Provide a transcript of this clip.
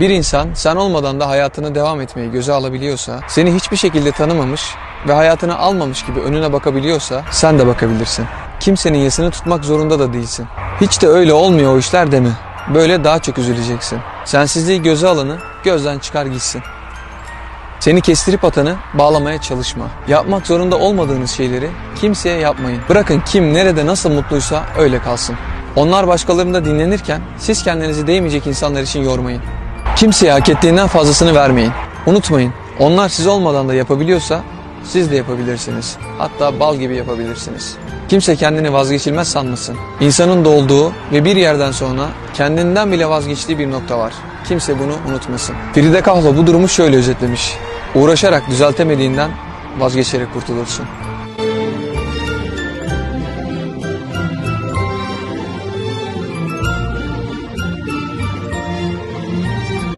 Bir insan sen olmadan da hayatını devam etmeyi göze alabiliyorsa, seni hiçbir şekilde tanımamış ve hayatını almamış gibi önüne bakabiliyorsa sen de bakabilirsin. Kimsenin yasını tutmak zorunda da değilsin. Hiç de öyle olmuyor o işler deme. Böyle daha çok üzüleceksin. Sensizliği göze alanı gözden çıkar gitsin. Seni kestirip atanı bağlamaya çalışma. Yapmak zorunda olmadığınız şeyleri kimseye yapmayın. Bırakın kim nerede nasıl mutluysa öyle kalsın. Onlar başkalarında dinlenirken siz kendinizi değmeyecek insanlar için yormayın. Kimseye hak ettiğinden fazlasını vermeyin. Unutmayın, onlar siz olmadan da yapabiliyorsa siz de yapabilirsiniz. Hatta bal gibi yapabilirsiniz. Kimse kendini vazgeçilmez sanmasın. İnsanın doğduğu ve bir yerden sonra kendinden bile vazgeçtiği bir nokta var. Kimse bunu unutmasın. Frida Kahlo bu durumu şöyle özetlemiş. Uğraşarak düzeltemediğinden vazgeçerek kurtulursun.